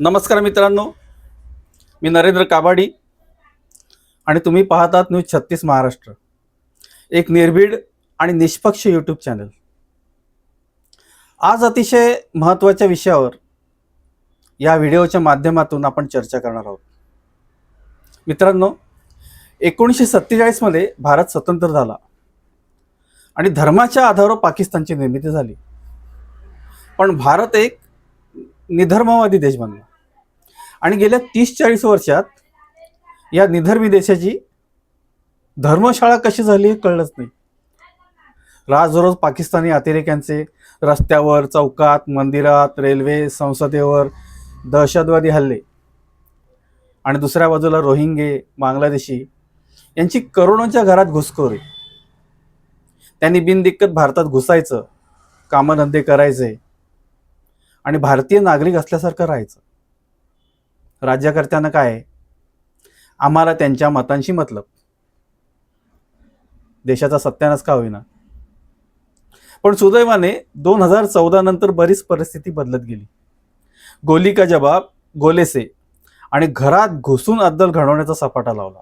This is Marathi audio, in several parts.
नमस्कार मित्रांनो. मी नरेंद्र काबाडी आणि तुम्ही पाहतात न्यूज छत्तीस महाराष्ट्र. एक निर्भीड आणि निष्पक्ष यूट्यूब चॅनल आज अतिशय महत्त्वाच्या विषयावर या व्हिडिओच्या माध्यमातून आपण चर्चा करणार आहोत. मित्रांनो एकोणीसशे सत्तेचाळीसमध्ये भारत स्वतंत्र झाला आणि धर्माच्या आधारावर पाकिस्तानची निर्मिती झाली. पण भारत एक निधर्मवादी देश बनला. आणि गेल्या तीस चाळीस वर्षात या निधर्मी देशाची धर्मशाळा कशी झाली हे कळलंच नाही. रोज पाकिस्तानी अतिरेक्यांचे रस्त्यावर चौकात मंदिरात रेल्वे संसदेवर दहशतवादी हल्ले. आणि दुसऱ्या बाजूला रोहिंगे बांगलादेशी यांची करोडोंच्या घरात घुसखोरी. त्यांनी बिनदिक्कत भारतात घुसायचं कामधंदे करायचे आणि भारतीय नागरिक असल्यासारखं राहायचं. राज्यकर्त्यांना काय? आहे? आम्हाला त्यांच्या मतांशी मतलब. देशाचा सत्यानाश का होईना. पण सुदैवाने दोन हजार चौदा नंतर बरीच परिस्थिती बदलत गेली. गोली का जबाब गोलेसे आणि घरात घुसून अद्दल घडवण्याचा सपाटा लावला.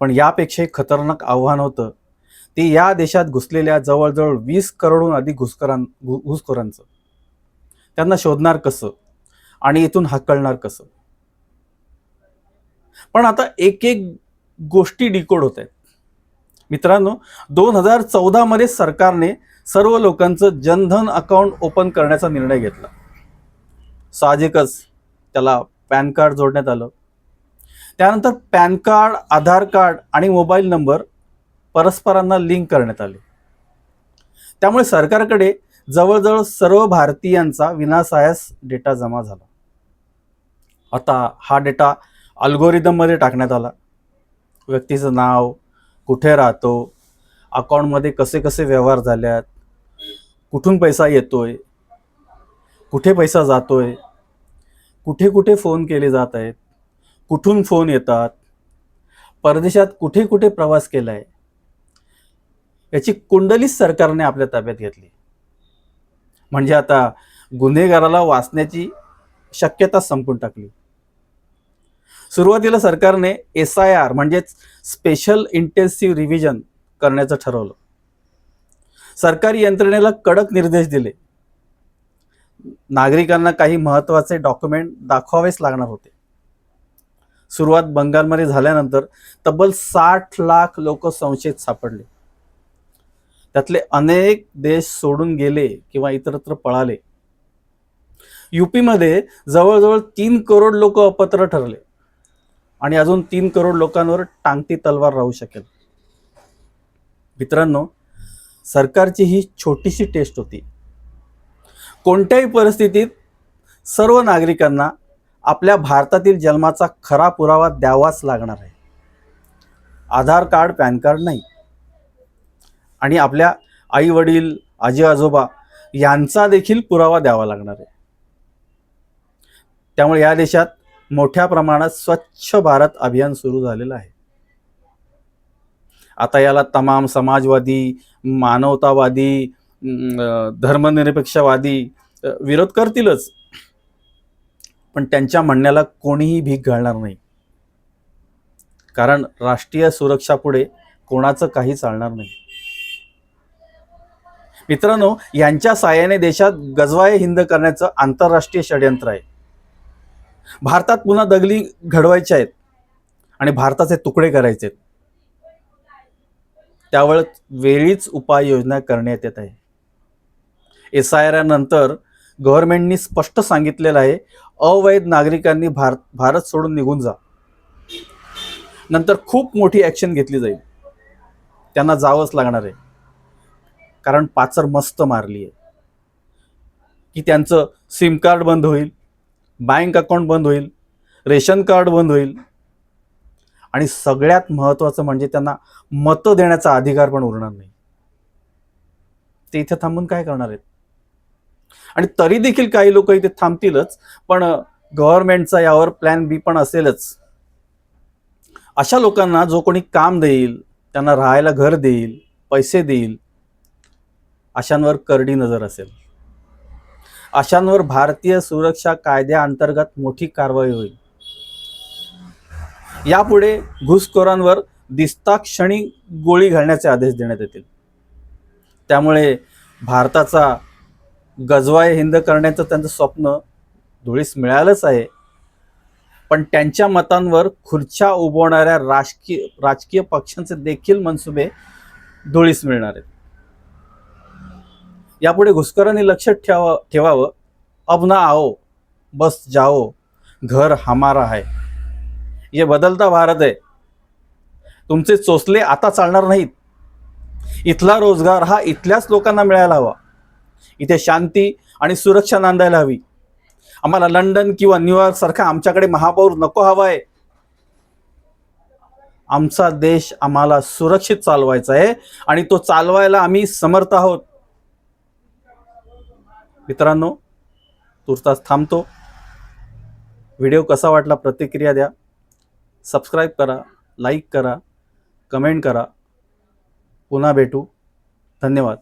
पण यापेक्षा एक खतरनाक आव्हान होतं ते या देशात घुसलेल्या जवळजवळ वीस करोडहून अधिक घुसखोरां घु- घुसखोरांचं. त्यांना शोधणार कसं? आणि इथून हाकलणार कसं? पण आता एक एक गोष्टी डिकोड होत आहेत. मित्रांनो दोन हजार चौदामध्ये सरकारने सर्व लोकांचं जनधन अकाउंट ओपन करण्याचा निर्णय घेतला. साहजिकच त्याला पॅन कार्ड जोडण्यात आलं. त्यानंतर पॅन कार्ड आधार कार्ड आणि मोबाईल नंबर परस्परांना लिंक करण्यात आले. त्यामुळे सरकारकडे जवळजवळ सर्व भारतीयांचा विनासायास डेटा जमा झाला. आता हा डेटा अल्गोरिदममध्ये टाकण्यात आला. व्यक्तीचं नाव कुठे राहतो अकाउंटमध्ये कसे कसे व्यवहार झाल्यात कुठून पैसा येतोय कुठे पैसा जातोय कुठे कुठे फोन केले जात आहेत कुठून फोन येतात परदेशात कुठे कुठे प्रवास केला आहे याची कुंडलीच सरकारने आपल्या ताब्यात घेतली. म्हणजे आता गुन्हेगाराला वाचण्याची शक्यता संपून टाकली. सुरुवातीला सरकारने एस आय आर म्हणजेच स्पेशल इंटेन्सिव्ह रिव्हिजन करण्याचं ठरवलं. सरकारी यंत्रणेला कडक निर्देश दिले. नागरिकांना काही महत्त्वाचे डॉक्युमेंट दाखवावेच लागणार होते. सुरुवात बंगालमध्ये झाल्यानंतर तब्बल साठ लाख लोक संशयित सापडले. त्यातले अनेक देश सोडून गेले किंवा इतरत्र पळाले. युपीमध्ये जवळजवळ तीन करोड लोक अपत्र ठरले. आणि अजून तीन करोड लोकांवर टांगती तलवार राहू शकेल. मित्रांनो सरकारची ही छोटीशी टेस्ट होती. कोणत्याही परिस्थितीत सर्व नागरिकांना आपल्या भारतातील जन्माचा खरा पुरावा द्यावाच लागणार आहे. आधार कार्ड पॅन कार्ड नाही. आणि आपल्या आई वडील आजी आजोबा यांचा देखील पुरावा द्यावा लागणार आहे. त्यामुळे या देशात मोठ्या प्रमाणात स्वच्छ भारत अभियान सुरू झालेलं आहे. आता याला तमाम समाजवादी मानवतावादी धर्मनिरपेक्षवादी विरोध करतीलच. पण त्यांच्या म्हणण्याला कोणीही भीक घालणार नाही. कारण राष्ट्रीय सुरक्षापुढे कोणाचं काही चालणार नाही. मित्रांनो यांच्या साहाय्याने देशात गजवाय हिंद करण्याचं आंतरराष्ट्रीय षडयंत्र आहे. भारतात पुन्हा दगली घडवायच्या आहेत आणि भारताचे तुकडे करायचे आहेत. त्यावेळेस वेळीच उपाययोजना करण्यात येत आहे. एस आय आर नंतर गव्हर्नमेंटनी स्पष्ट सांगितलेलं आहे अवैध नागरिकांनी भारत भारत सोडून निघून जा. नंतर खूप मोठी ॲक्शन घेतली जाईल. त्यांना जावंच लागणार आहे. कारण पाचर मस्त मारली आहे की त्यांचं सिम कार्ड बंद होईल बँक अकाउंट बंद होईल रेशन कार्ड बंद होईल. आणि सगळ्यात महत्त्वाचं म्हणजे त्यांना मतं देण्याचा अधिकार पण उरणार नाही. ते इथे थांबून काय करणार आहेत? आणि तरी देखील काही लोक इथे थांबतीलच पण गव्हर्नमेंटचा यावर प्लॅन बी पण असेलच. अशा लोकांना जो कोणी काम देईल त्यांना राहायला घर देईल पैसे देईल अशांवर करडी नजर असेल. अशांवर भारतीय सुरक्षा कायद्याअंतर्गत मोठी कारवाई होईल. यापुढे घुसखोरांवर दिसता क्षणी गोळी घालण्याचे आदेश देण्यात येतील. त्यामुळे भारताचा गजवाय हिंद करण्याचं त्यांचं स्वप्न धुळीस मिळालंच आहे. पण त्यांच्या मतांवर खुर्च्या उभवणाऱ्या राजकीय राजकीय पक्षांचे देखील मनसुबे धुळीस मिळणार आहेत. यापुढे घुसखोरांनी लक्षात ठेवा ठेवावं. अब ना आओ बस जाओ घर हमारा है. ये बदलता भारत आहे तुमचे चोचले आता चालणार नाहीत. इथला रोजगार हा इथल्याच लोकांना मिळायला हवा. इथे शांती आणि सुरक्षा नांदायला हवी. आम्हाला लंडन किंवा न्यूयॉर्क सारखा आमच्याकडे महापौर नको हवा आहे. आमचा देश आम्हाला सुरक्षित चालवायचा आहे आणि तो चालवायला आम्ही समर्थ आहोत. मित्रांनो तुर्तास थांबतो. व्हिडिओ कसा वाटला प्रतिक्रिया द्या. सबस्क्राईब करा लाईक करा कमेंट करा. पुन्हा भेटू. धन्यवाद.